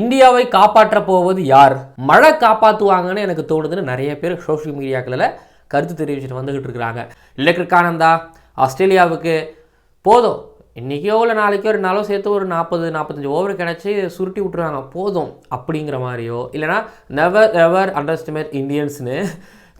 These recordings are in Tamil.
இந்தியாவை காப்பாற்ற போவது யார்? மழை காப்பாற்றுவாங்கன்னு எனக்கு தோணுதுன்னு நிறைய பேர் சோஷியல் மீடியாக்களில் கருத்து தெரிவிச்சுட்டு வந்துகிட்டு இருக்கிறாங்க. இலக்கிற்கு ஆனந்தா ஆஸ்திரேலியாவுக்கு போதும். இன்றைக்கோ இல்லை நாளைக்கோ ஒரு நாளோ சேர்த்து ஒரு நாற்பது நாற்பத்தஞ்சு ஓவர் கிடச்சி சுருட்டி விட்டுருவாங்க. போதும் அப்படிங்கிற மாதிரியோ இல்லைனா நெவர் எவர் அண்டர்ஸ்டிமேட் இந்தியன்ஸ்னு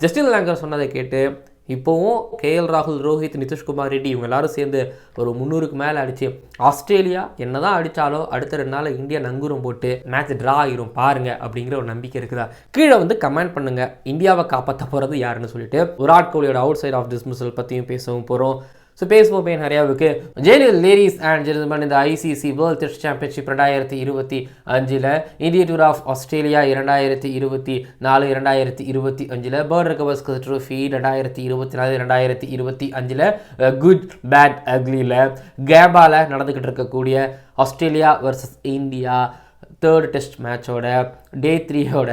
ஜஸ்டின் லாங்கர் சொன்னதை கேட்டு இப்போவும் கேஎல் ராகுல் ரோஹித் நிதிஷ்குமார் ரெட்டி இவங்க எல்லாரும் சேர்ந்து ஒரு முந்நூறுக்கு மேலே அடிச்சு ஆஸ்திரேலியா என்னதான் அடித்தாலோ அடுத்த ரெண்டு நாள் இந்தியா நங்கூரம் போட்டு மேட்ச் ட்ரா ஆகிரும் பாருங்க அப்படிங்கிற ஒரு நம்பிக்கை இருக்குதா? கீழே வந்து கமெண்ட் பண்ணுங்க. இந்தியாவை காப்பாற்ற போகிறது யாருன்னு சொல்லிட்டு. விராட் கோலியோட அவுட் சைட் ஆஃப் டிஸ்மிசல் பற்றியும் பேசவும் போகிறோம் ஸோ பேசுவோம் நிறையாவுக்கு ஜெயலலிதா லேடிஸ் அண்ட் ஜென்டில்மேன் இந்த ஐசிசி வேர்ல்ட் டெஸ்ட் சாம்பியன்ஷிப் ரெண்டாயிரத்தி இருபத்தி அஞ்சில் இந்திய டூர் ஆஃப் ஆஸ்திரேலியா இரண்டாயிரத்தி இருபத்தி நாலு இரண்டாயிரத்தி இருபத்தி அஞ்சில் பேர்ட் ரெக்கவர்ஸ் ட்ரோஃபி ரெண்டாயிரத்தி இருபத்தி நாலு ரெண்டாயிரத்தி இருபத்தி அஞ்சில் குட் பேட் அக்லியில் கேபாவில் நடந்துக்கிட்டு இருக்கக்கூடிய Australia versus India third test மேட்சோட டே த்ரீயோட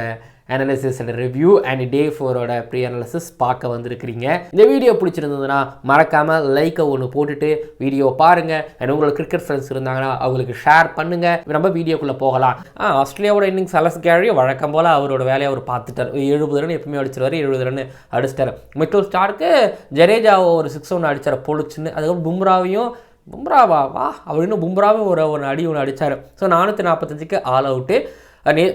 analysis and review and day ஃபோரோட ப்ரீ அனாலிசிஸ் பார்க்க வந்திருக்கிறீங்க. இந்த வீடியோ பிடிச்சிருந்ததுன்னா மறக்காமல் லைக்கை ஒன்று போட்டுட்டு வீடியோ பாருங்கள் அண்ட் உங்களோட கிரிக்கெட் ஃப்ரெண்ட்ஸ் இருந்தாங்கன்னா அவங்களுக்கு ஷேர் பண்ணுங்கள் நம்ம வீடியோக்குள்ளே போகலாம். ஆ ஆஸ்திரேலியாவோட இன்னிங்ஸ் அலஸ் கேரி வழக்கம் போல் அவரோட வேலையை அவர் பார்த்துட்டார். எழுபது ரன் எப்பவுமே அடிச்சிருவார் எழுபது ரன் அடிச்சிட்டார். மிட்டல் ஸ்டார்க்கு ஜடேஜா ஒரு சிக்ஸ் ஒன்று அடித்தார் பொழிச்சுன்னு அதுக்கப்புறம் பும்ராவையும் பும்ராவா? வா அவர் இன்னும் பும்ராவே ஒரு ஒரு அடி ஒன்று அடித்தார் ஸோ நானூற்றி நாற்பத்தஞ்சுக்கு ஆல் அவுட்டு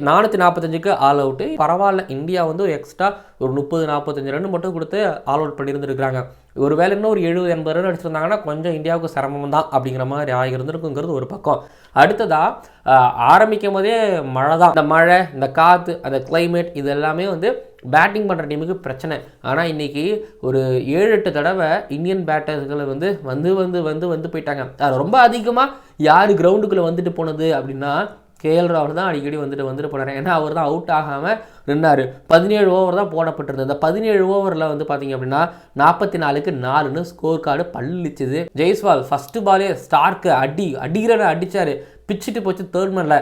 நானூற்றி நாற்பத்தஞ்சுக்கு ஆல் அவுட்டு பரவாயில்ல இந்தியா வந்து ஒரு எக்ஸ்ட்ரா ஒரு முப்பது நாற்பத்தஞ்சு ரன் மட்டும் கொடுத்து ஆல் அவுட் பண்ணியிருந்துருக்காங்க ஒரு வேலை இன்னும் ஒரு எழுபது எண்பது ரன் அடிச்சிருந்தாங்கன்னா கொஞ்சம் இந்தியாவுக்கு சிரமம் தான் அப்படிங்கிற மாதிரி ஆகியிருந்திருக்குங்கிறது ஒரு பக்கம். அடுத்ததாக ஆரம்பிக்கும் போதே மழை தான் இந்த மழை இந்த காற்று அந்த கிளைமேட் இது எல்லாமே வந்து பேட்டிங் பண்ணுற டீமுக்கு பிரச்சனை. ஆனால் இன்றைக்கி ஒரு ஏழு எட்டு தடவை இந்தியன் பேட்டர்ஸ்களை வந்து வந்து வந்து வந்து வந்து போயிட்டாங்க. அது ரொம்ப அதிகமாக யார் கிரவுண்டுக்குள்ளே வந்துட்டு போனது அப்படின்னா கேஎல் ராகுல் தான் அடிக்கடி வந்துட்டு வந்துட்டு போனார். ஏன்னா அவர் தான் அவுட் ஆகாமல் நின்னார். பதினேழு ஓவர் தான் போடப்பட்டிருந்தது. அந்த பதினேழு ஓவரில் வந்து பார்த்தீங்க அப்படின்னா நாற்பத்தி நாலுக்கு நாலுன்னு ஸ்கோர் கார்டு பள்ளிச்சது ஜெய்ஸ்வால் ஃபஸ்ட்டு பாலே ஸ்டார்க்கு அடி அடிக்கிறன அடித்தார் பிச்சுட்டு போச்சு தேர்ட் மேனில்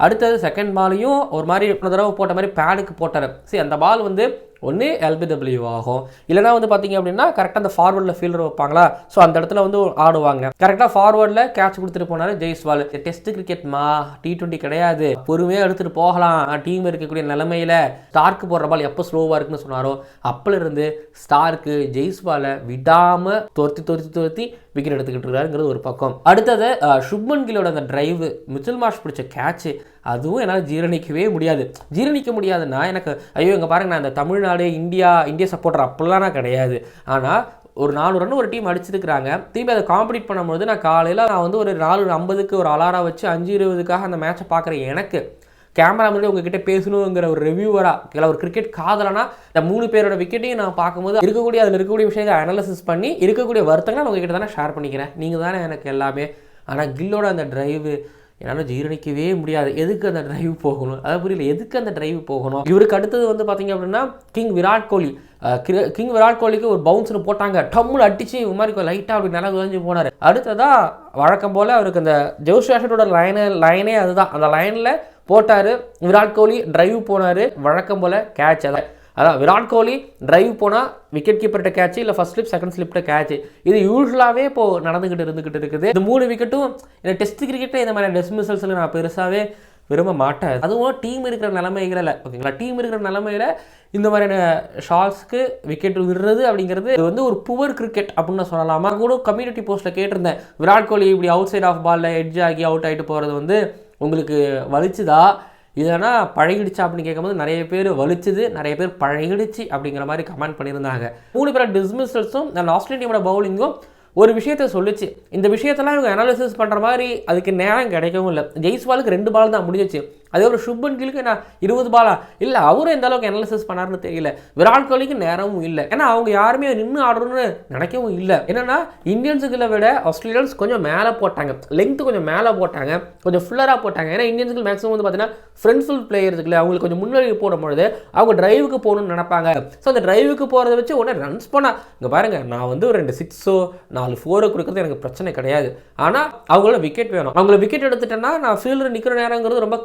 அடுத்தது செகண்ட் பாலையும் ஒரு மாதிரி ஒரு தடவை போட்ட மாதிரி பேடுக்கு போட்டார். சரி அந்த பால் வந்து ஒன்று எல்பிடபிள்யூ ஆகும். இல்லைனா வந்து பார்த்தீங்க அப்படின்னா கரெக்டாக அந்த ஃபார்வர்டில் ஃபீல்டர் வைப்பாங்களா? ஸோ அந்த இடத்துல வந்து ஆடுவாங்க. கரெக்டாக ஃபார்வர்டில் கேட்ச் கொடுத்துட்டு போனார் ஜெய்ஸ்வால். டெஸ்ட் கிரிக்கெட்மா டி டுவெண்ட்டி கிடையாது. பொறுமையாக எடுத்துகிட்டு போகலாம். டீம் இருக்கக்கூடிய நிலைமையில் ஸ்டார்க்கு போடுற பால் எப்போ ஸ்லோவாக இருக்குன்னு சொன்னாரோ அப்போலேருந்து ஸ்டார்க்கு ஜெய்ஸ்வாலை விடாமல் துரத்தி துரத்தி துரத்தி விக்கெட் எடுத்துக்கிட்டு இருக்காருங்கிறது ஒரு பக்கம். அடுத்தது சுப்மன் கிலோட அந்த டிரைவு மிச்சில் மாஷ் பிடிச்ச கேட்ச் அதுவும் என்னால் ஜீரணிக்கவே முடியாது. ஜீரணிக்க முடியாதுன்னா எனக்கு ஐயோ இங்கே பாருங்க நான் இந்த தமிழ்நாடு இந்தியா இந்தியா சப்போர்ட்டர் அப்படிலாம் நான் கிடையாது. ஆனால் ஒரு நாலு ரன் ஒரு டீம் அடிச்சிருக்கிறாங்க. திரும்பி அதை காம்படிட் பண்ணும்போது நான் காலையில் நான் வந்து ஒரு நாலு ஐம்பதுக்கு ஒரு அலாரம் வச்சு அஞ்சு இருபதுக்காக அந்த மேட்சை பார்க்குறேன். எனக்கு கேமரா முன்னாடி உங்ககிட்ட பேசணுங்கிற ஒரு ரிவ்யூவராக இல்லை ஒரு கிரிக்கெட் காதலனா இந்த மூணு பேரோட விக்கெட்டையும் நான் பார்க்கும்போது இருக்கக்கூடிய அதில் இருக்கக்கூடிய விஷயத்தை அனாலிசிஸ் பண்ணி இருக்கக்கூடிய வருத்தங்களை நான் உங்ககிட்ட தானே ஷேர் பண்ணிக்கிறேன். நீங்கள் தானே எனக்கு எல்லாமே. ஆனால் கில்லோட அந்த ட்ரைவு என்னால் ஜீரணிக்கவே முடியாது. எதுக்கு அந்த டிரைவ் போகணும்? அதை புரியல. எதுக்கு அந்த டிரைவ் போகணும்? இவருக்கு அடுத்தது வந்து பார்த்தீங்க அப்படின்னா கிங் விராட் கோலி. கிங் விராட் கோலிக்கு ஒரு பவுன்ஸ்னு போட்டாங்க. டம்முன்னு அடிச்சு இது மாதிரி லைட்டாக அப்படி நல்லா விளைஞ்சு போனார். அடுத்ததாக வழக்கம் போல் அவருக்கு அந்த ஜோஷாஷனோட லைனு லைனே அதுதான். அந்த லைனில் போட்டார். விராட் கோலி டிரைவ் போனார். வழக்கம் போல் கேட்ச் அதான். அதான் விராட் கோலி டிரைவ் போனால் விக்கெட் கீப்பர்கிட்ட கேட்ச் இல்லை ஃபஸ்ட் ஸ்லிப் செகண்ட் ஸ்லிப்ட்ட கேட்ச் இது யூஸ்வலாகவே இப்போ நடந்துக்கிட்டு இருந்துக்கிட்டு இருக்குது. இந்த மூணு விக்கெட்டும் இந்த டெஸ்ட் கிரிக்கெட்டில் இந்த மாதிரி டெஸ்மிசல்ஸில் நான் பெருசாகவே விரும்ப மாட்டேன். அதுவும் டீம் இருக்கிற நிலமைகளில் ஓகேங்களா டீம் இருக்கிற நிலமையில் இந்த மாதிரியான ஷாட்ஸ்க்கு விக்கெட் விடுறது அப்படிங்கிறது இது வந்து ஒரு புவர் கிரிக்கெட் அப்படின்னு சொல்லலாமா? கூட கம்யூனிட்டி போஸ்ட்டில் கேட்டிருந்தேன். விராட் கோலி இப்படி அவுட் சைட் ஆஃப் பாலில் எட்ஜ் ஆகி அவுட் ஆகிட்டு போகிறது வந்து உங்களுக்கு வலிச்சுதா? இதனா பழகிடுச்சா அப்படின்னு கேட்கும்போது நிறைய பேர் வலிச்சுது நிறைய பேர் பழகிடுச்சு அப்படிங்கிற மாதிரி கமெண்ட் பண்ணியிருந்தாங்க. மூணு பேர் டிஸ்மிசல்ஸும் அந்த ஆஸ்திரேலியன் பவுலிங்கும் ஒரு விஷயத்த சொல்லிச்சு. இந்த விஷயத்தெல்லாம் இவங்க அனாலிசிஸ் பண்ணுற மாதிரி அதுக்கு நேரம் கிடைக்கவும் இல்லை. ஜெய்ஸ்வாலுக்கு ரெண்டு பால் தான் முடிஞ்சிச்சு. அதே ஒரு சுப்பன் கிலுக்கு நான் இருபது பாலா இல்லை அவரும் எந்த அளவுக்கு அனாலிசிஸ் பண்ணாருன்னு தெரியல. விராட் கோலிக்கு நேரமும் இல்லை. ஏன்னா அவங்க யாருமே நின்று ஆடணும்னு நினைக்கவும் இல்லை. என்னன்னா இந்தியன்ஸுக்குள்ள விட ஆஸ்திரேலியன்ஸ் கொஞ்சம் மேலே போட்டாங்க. லென்த் கொஞ்சம் மேலே போட்டாங்க. கொஞ்சம் ஃபுல்லராக போட்டாங்க. ஏன்னா இந்தியன்ஸுக்கு மேக்ஸிமம் வந்து பார்த்தீங்கன்னா ஃப்ரெண்ட்ஃபுல் பிளேயர்ஸுக்குள்ள அவங்களுக்கு கொஞ்சம் முன்னாடி போடும்பொழுது அவங்க டிரைவுக்கு போகணும்னு நினைப்பாங்க. ஸோ அந்த டிரைவுக்கு போகிறத வச்சு உடனே ரன்ஸ் பண்ணால் இங்கே பாருங்கள் நான் வந்து ஒரு ரெண்டு சிக்ஸோ நாலு ஃபோரோ கொடுக்குறது எனக்கு பிரச்சனை கிடையாது. ஆனால் அவங்களோட விக்கெட் வேணும். அவங்கள விக்கெட் எடுத்துட்டேன்னா நான் ஃபீல்டில் நிற்கிற நேரங்கிறது ரொம்ப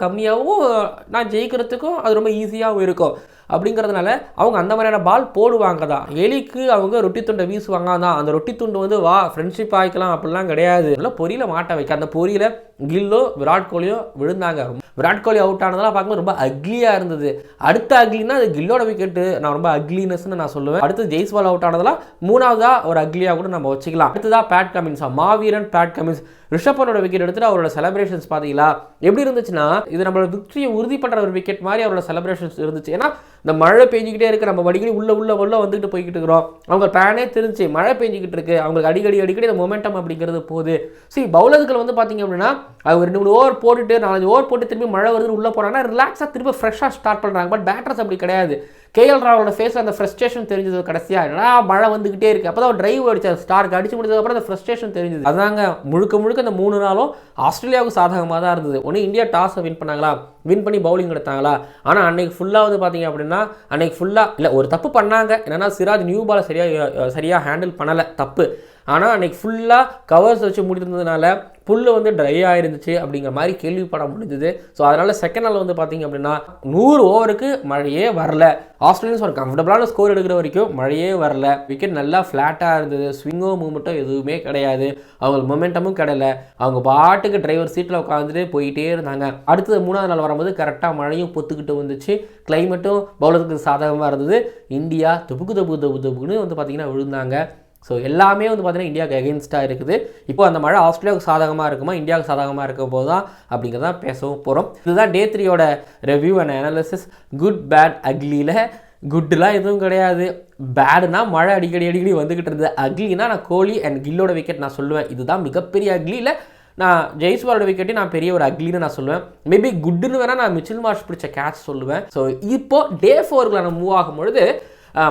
நான் ஜெயிக்கிறதுக்கும் அது ரொம்ப ஈஸியாகவும் இருக்கும். அப்படிங்கிறதுனால அவங்க அந்த மாதிரியான பால் போடுவாங்க தான் எலிக்கு அவங்க ரொட்டி துண்டை வீசுவாங்க தான் அந்த ரொட்டி துண்டு வந்து வா ஃப்ரெண்ட்ஷிப் ஆகிக்கலாம். அப்படிலாம் கிடையாது. அதெல்லாம் பொரியில் மாட்ட வைக்க. அந்த பொரியில் கில்லோ விராட் கோலியோ விழுந்தாங்க. விராட் கோலி அவுட் ஆனதெல்லாம் பார்க்கும்போது ரொம்ப அக்லியாக இருந்தது. அடுத்த அக்லினா அது கில்லோட விக்கெட்டு நான் ரொம்ப அக்லினஸ்னு நான் சொல்லுவேன். அடுத்து ஜெய்ஸ்வால் அவுட் ஆனதெல்லாம் மூணாவதா ஒரு அக்லியாக கூட நம்ம வச்சுக்கலாம். அடுத்ததா பேட் கமின்ஸா மாவீரன் பேட் கமின்ஸ் ரிஷப்பனோட விக்கெட் எடுத்துட்டு அவரோட செலிப்ரேஷன்ஸ் பார்த்தீங்களா? எப்படி இருந்துச்சுன்னா இது நம்மளோட விக்டரியை உறுதி பண்ணுற ஒரு விக்கெட் மாதிரி அவரோட செலிப்ரேஷன்ஸ் இருந்துச்சு. ஏன்னா இந்த மழை பெஞ்சிக்கிட்டே இருக்குது நம்ம அடிக்கடி உள்ளே உள்ளே உள்ளே வந்துட்டு போய்கிட்டு இருக்கிறோம். அவங்க பேனே தெரிஞ்சு மழை பெஞ்சிக்கிட்டு இருக்குது அவங்களுக்கு அடிக்கடி அடிக்கடி இந்த மொமெண்டம் அப்படிங்கிறது போகுது. சரி பவுலர்கள் வந்து பார்த்தீங்க அப்படின்னா அவங்க ரெண்டு மூணு ஓவர் போட்டுட்டு நாலஞ்சு ஓவர் போட்டு திரும்பி மழை வருதுன்னு உள்ளே போகிறாங்கன்னா ரிலாக்ஸாக திரும்ப ஃப்ரெஷ்ஷாக ஸ்டார்ட் பண்ணுறாங்க பட் பேட்டர்ஸ் அப்படி கிடையாது. கேஎல் ராவோட ஃபேஸில் அந்த ஃப்ரஸ்ட்ரேஷன் தெரிஞ்சது கடைசியாக என்னடா மழை வந்துக்கிட்டே இருக்குது அப்போ தான் டிரைவ் அடிச்சார் ஸ்டார்க்கு அடிச்சு முடிச்சதுக்கப்புறம் அந்த ஃப்ரஸ்ட்ரேஷன் தெரிஞ்சது. அதாங்க முழுக்க முழுக்க இந்த மூணு நாளும் ஆஸ்திரேலியாவுக்கு சாதகமாக தான் இருந்தது. ஒன்று இந்தியா டாஸை வின் பண்ணாங்களா? வின் பண்ணி பவுலிங் எடுத்தாங்களா? ஆனால் அன்னைக்கு ஃபுல்லாக வந்து பார்த்தீங்க அப்படின்னா அன்னைக்கு ஃபுல்லாக இல்லை ஒரு தப்பு பண்ணாங்க. என்னென்னா சிராஜ் நியூ பாலை சரியாக சரியாக ஹேண்டில் பண்ணலை. தப்பு. ஆனால் அன்னைக்கு ஃபுல்லாக கவர்ஸ் வச்சு முடித்திருந்ததுனால புல் வந்து ட்ரை ஆயிருந்துச்சு அப்படிங்கிற மாதிரி கேள்விப்பட முடிஞ்சது. ஸோ அதனால் செகண்ட் நாள் வந்து பார்த்தீங்க அப்படின்னா நூறு ஓவருக்கு மழையே வரல. ஆஸ்திரேலியன்ஸ் ஒரு கம்ஃபர்டபுளான ஸ்கோர் எடுக்கிற வரைக்கும் மழையே வரல. விக்கெட் நல்லா ஃப்ளாட்டாக இருந்தது. ஸ்விங்கோ மூமெண்ட்டோ எதுவுமே கிடையாது. அவங்களுக்கு மொமெண்டமும் கிடையல அவங்க பாட்டுக்கு டிரைவர் சீட்டில் உட்காந்துட்டு போயிட்டே இருந்தாங்க. அடுத்தது மூணாவது நாள் வரும்போது கரெக்டாக மழையும் பொத்துக்கிட்டு வந்துச்சு. கிளைமேட்டும் பவுலருக்கு சாதகமாக இருந்தது. இந்தியா தொப்புக்கு தொப்புக்கு தொப்பு தொப்புக்குன்னு வந்து பார்த்திங்கன்னா விழுந்தாங்க. ஸோ எல்லாமே வந்து பார்த்திங்கன்னா இந்தியாவுக்கு எகென்ஸ்டாக இருக்குது. இப்போ அந்த மழை ஆஸ்திரேலியாவுக்கு சாதகமாக இருக்குமா? இந்தியாவுக்கு சாதகமாக இருக்க போது தான் அப்படிங்கிறத பேசவும் போகிறோம் இதுதான் டே த்ரீயோட review and analysis good bad அக்லியில் குட்டுலாம் எதுவும் கிடையாது. பேடுனா மழை அடிக்கடி அடிக்கடி வந்துக்கிட்டு இருந்தது. அக்லினா நான் கோலி அண்ட் கில்லோட விக்கெட் நான் சொல்லுவேன். இதுதான் மிகப்பெரிய அக்லியில் நான் ஜெய்ஸ்வாலோட விக்கெட்டையும் நான் பெரிய ஒரு அக்லின்னு நான் சொல்லுவேன். மேபி குட்டுன்னு வேணால் நான் மிச்சில் மார்ஷ் பிடிச்ச கேட்ச் சொல்லுவேன். ஸோ இப்போ டே ஃபோருக்குள்ள நான் மூவ் ஆகும்பொழுது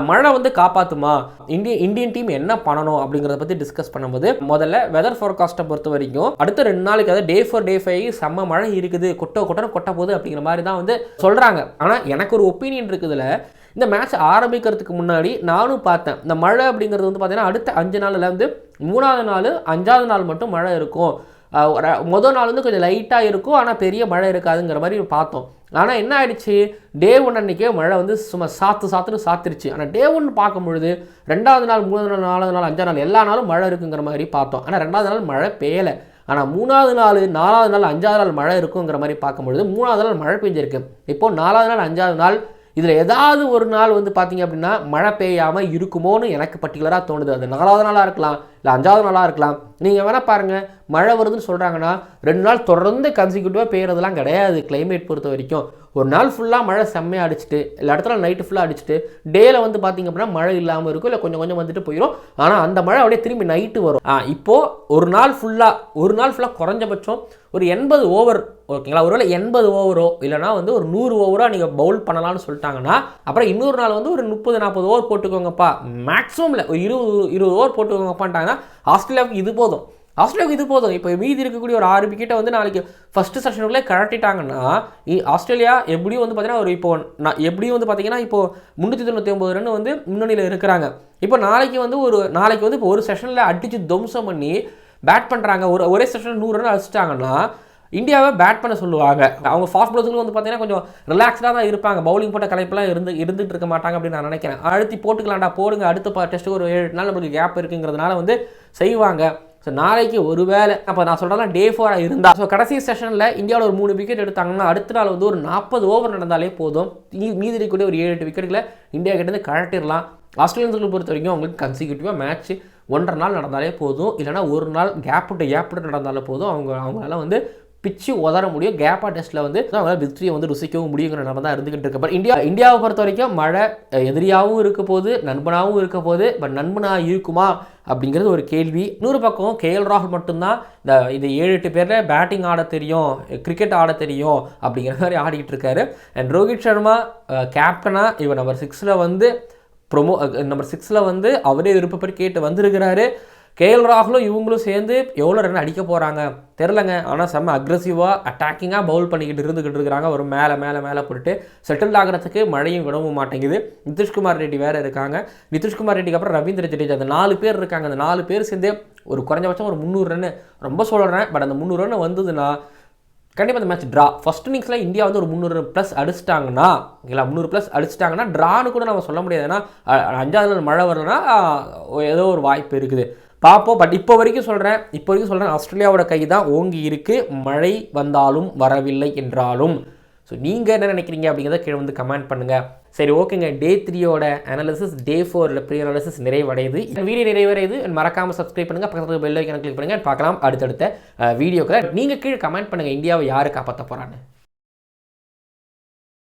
மழை வந்து காப்பாற்றுமா இந்திய இந்தியன் டீம் என்ன பண்ணணும் அப்படிங்கிறத பற்றி டிஸ்கஸ் பண்ணும்போது முதல்ல வெதர் ஃபோர்காஸ்ட்டை பொறுத்த வரைக்கும் அடுத்த ரெண்டு நாளைக்கு அதாவது டே ஃபோர் டே ஃபைவ் செம்ம மழை இருக்குது கொட்ட கொட்டன கொட்ட போகுது அப்படிங்கிற மாதிரி தான் வந்து சொல்கிறாங்க ஆனால் எனக்கு ஒரு ஒப்பீனியன் இருக்குதுல இந்த மேட்ச் ஆரம்பிக்கிறதுக்கு முன்னாடி நானும் பார்த்தேன். இந்த மழை அப்படிங்கிறது வந்து பார்த்தீங்கன்னா அடுத்த அஞ்சு நாளில் வந்து மூணாவது நாள் அஞ்சாவது நாள் மட்டும் மழை இருக்கும். ஒரு- முதல் நாள் வந்து கொஞ்சம் லைட்டாக இருக்கும் ஆனால் பெரிய மழை இருக்காதுங்கிற மாதிரி பார்த்தோம். ஆனால் என்ன ஆயிடுச்சு? டே ஒன் அன்றைக்கே மழை வந்து சும்மா சாத்து சாத்துன்னு சாத்திருச்சு. ஆனால் டே ஒன் பார்க்கும்பொழுது ரெண்டாவது நாள் மூணாவது நாள் நாலாவது நாள் அஞ்சாவது நாள் எல்லா நாளும் மழை இருக்குங்கிற மாதிரி பார்த்தோம். ஆனால் ரெண்டாவது நாள் மழை பெய்யலை. ஆனால் மூணாவது நாள் நாலாவது நாள் அஞ்சாவது நாள் மழை இருக்குங்கிற மாதிரி பார்க்கும்பொழுது மூணாவது நாள் மழை பெஞ்சிருக்கு. இப்போது நாலாவது நாள் அஞ்சாவது நாள் இதில் ஏதாவது ஒரு நாள் வந்து பார்த்தீங்க அப்படின்னா மழை பெய்யாமல் இருக்குமோன்னு எனக்கு பர்டிகுலராக தோணுது. அது நாலாவது நாளாக இருக்கலாம் இல்லை அஞ்சாவது நாளாக இருக்கலாம். நீங்கள் வேணால் பாருங்கள் மழை வருதுன்னு சொல்கிறாங்கன்னா ரெண்டு நாள் தொடர்ந்து கன்சிக்யூட்டிவாக பெய்கிறதுலாம் கிடையாது கிளைமேட் பொறுத்த வரைக்கும். ஒரு நாள் ஃபுல்லாக மழை செம்மையாக அடிச்சுட்டு இல்லை இடத்துல நைட்டு ஃபுல்லாக அடிச்சுட்டு டேயில் வந்து பார்த்தீங்க அப்படின்னா மழை இல்லாமல் இருக்கும் இல்லை கொஞ்சம் கொஞ்சம் வந்துட்டு போயிடும் ஆனால் அந்த மழை அப்படியே திரும்பி நைட்டு வரும். ஆ இப்போது ஒரு நாள் ஃபுல்லாக ஒரு நாள் ஃபுல்லாக குறைஞ்சபட்சம் ஒரு எண்பது ஓவர் ஓகேங்களா? ஒருவேளை எண்பது ஓவரோ இல்லைனா வந்து ஒரு நூறு ஓவரோ நீங்கள் பவுல் பண்ணலாம்னு சொல்லிட்டாங்கன்னா அப்புறம் இன்னொரு நாள் வந்து ஒரு முப்பது நாற்பது ஓவர் போட்டுக்கோங்கப்பா. மேக்ஸிமம்ல ஒரு இருபது இருபது ஓவர் போட்டுக்கோங்கப்பான்ட்டாங்கன்னா ஆஸ்திரேலியாவுக்கு இது போதும். ஆஸ்திரேலியாவுக்கு இது போதும். இப்போ மீதி இருக்கக்கூடிய ஒரு ஆறு விக்கெட்டை வந்து நாளைக்கு ஃபஸ்ட்டு செஷனுக்குள்ளே கழட்டிட்டாங்கன்னா இ- ஆஸ்திரேலியா எப்படியும் வந்து பார்த்தீங்கன்னா ஒரு இப்போ நான் எப்படியும் வந்து பார்த்தீங்கன்னா இப்போ முந்நூற்றி தொண்ணூற்றி ஒம்பது ரன் வந்து முன்னணியில் இருக்கிறாங்க. இப்போ நாளைக்கு வந்து ஒரு நாளைக்கு வந்து இப்போ ஒரு செஷனில் அடித்து துவம்சம் பண்ணி பேட் பண்ணுறாங்க ஒரு ஒரே செஷனில் நூறு ரன் அடிச்சிட்டாங்கன்னா இந்தியாவை பேட் பண்ண சொல்லுவாங்க. அவங்க ஃபாஸ்ட் பவுலர்ஸுங்களும் வந்து பார்த்தீங்கன்னா கொஞ்சம் ரிலாக்ஸ்டாக தான் இருப்பாங்க. பவுலிங் போட்ட கலைப்பெல்லாம் இருந்து இருந்துட்டு இருக்க மாட்டாங்க அப்படின்னு நான் நினைக்கிறேன். அழுத்தி போட்டுக்கலாம்டா போடுங்க அடுத்த டெஸ்ட்டுக்கு ஒரு ஏழு நாள் நம்மளுக்கு கேப் இருக்குங்கிறதுனால வந்து செய்வாங்க. ஸோ நாளைக்கு ஒரு வேளை அப்போ நான் சொல்கிறேன் டே ஃபோராக இருந்தால் ஸோ கடைசி செஷனில் இந்தியாவில் ஒரு மூணு விக்கெட் எடுத்தாங்கன்னா அடுத்த நாள் வந்து ஒரு நாற்பது ஓவர் நடந்தாலே போதும். மீதி இருக்கக்கூடிய ஒரு ஏழு எட்டு விக்கெட்டுகளை இந்தியா கிட்டேருந்து கழட்டிடலாம். ஆஸ்திரேலியன்ஸுக்கு பொறுத்த வரைக்கும் அவங்களுக்கு கன்சிக்யூட்டிவாக மேட்ச் ஒன்றரை நாள் நடந்தாலே போதும். இல்லைனா ஒரு நாள் கேப் விட்டு கேப் நடந்தாலே போதும். அவங்க அவங்களால வந்து பிச்சு உதற முடியும். கேப்பா டெஸ்ட்டில் வந்து அவங்களால விக்டரியை வந்து ருசிக்கவும் முடியுங்கிற நம்ம தான் இருந்துகிட்டு இருக்கு. பட் இந்தியா இந்தியாவை பொறுத்த வரைக்கும் மழை எதிரியாகவும் இருக்க போது நண்பனாகவும் இருக்க போது பட் நண்பனாக இருக்குமா அப்படிங்கிறது ஒரு கேள்வி. இன்னொரு பக்கம் கேஎல் ராகுல் மட்டும்தான் இந்த இது ஏழு எட்டு பேரில் பேட்டிங் ஆட தெரியும் கிரிக்கெட் ஆட தெரியும் அப்படிங்கிற மாதிரி ஆடிக்கிட்டு இருக்காரு. அண்ட் ரோஹித் சர்மா கேப்டனாக இவர் நம்பர் சிக்ஸில் வந்து ப்ரொமோ நம்பர் சிக்ஸில் வந்து அவரே விருப்பப்படி கேட்டு வந்திருக்கிறாரு. கேஎல் ராகுலும் இவங்களும் சேர்ந்து எவ்வளோ ரன் அடிக்க போகிறாங்க தெரிலங்க ஆனால் செம்ம அக்ரெசிவாக அட்டாக்கிங்காக பவுல் பண்ணிக்கிட்டு இருந்துக்கிட்டு இருக்கிறாங்க. ஒரு மேலே மேலே மேலே போட்டுட்டு செட்டில் ஆகிறதுக்கு மழையும் விடவும் மாட்டேங்குது. நிதிஷ்குமார் ரெட்டி வேறு இருக்காங்க. நிதிஷ்குமார் ரெட்டிக்கு அப்புறம் ரவீந்திர ஜடேஜா. அந்த நாலு பேர் இருக்காங்க. அந்த நாலு பேர் சேர்ந்து ஒரு குறைஞ்சபட்சம் ஒரு முந்நூறு ரன்னு. ரொம்ப சொல்கிறேன் பட் அந்த முந்நூறு ரன் வந்ததுன்னா கண்டிப்பாக இந்த மேட்ச் ட்ரா ஃபஸ்ட் இன்னிங்ஸில் இந்தியா வந்து ஒரு முந்நூறு ப்ளஸ் அடிச்சிட்டாங்கன்னா இல்லை முந்நூறு ப்ளஸ் அடிச்சிட்டாங்கன்னா ட்ரான்னு கூட நம்ம சொல்ல முடியாது. ஏன்னா அஞ்சாவது நாள் மழை வரலன்னா ஏதோ ஒரு வாய்ப்பு இருக்குது. பார்ப்போம். பட் இப்போ வரைக்கும் சொல்கிறேன் இப்போ வரைக்கும் சொல்கிறேன் ஆஸ்திரேலியாவோட கை தான் ஓங்கி இருக்குது மழை வந்தாலும் வரவில்லை என்றாலும். ஸோ நீங்கள் என்ன நினைக்கிறீங்க அப்படிங்கிறத கீழே வந்து கமெண்ட் பண்ணுங்கள் சரி ஓகேங்க. டே த்ரீயோட அனாலிசிஸ் டே ஃபோரில் ப்ரீ அனாலிசிஸ் நிறைவடையுது. இந்த வீடியோ நிறைவடையுது. மறக்காமல் சப்ஸ்கிரைப் பண்ணுங்கள் பக்கத்தில் பெல் ஐக்கனை கிளிக் பண்ணுங்கள் பார்க்கலாம். அடுத்தடுத்த வீடியோக்களை நீங்கள் கீழே கமெண்ட் பண்ணுங்கள் இந்தியாவை யார் காப்பாற்ற போகிறான்னு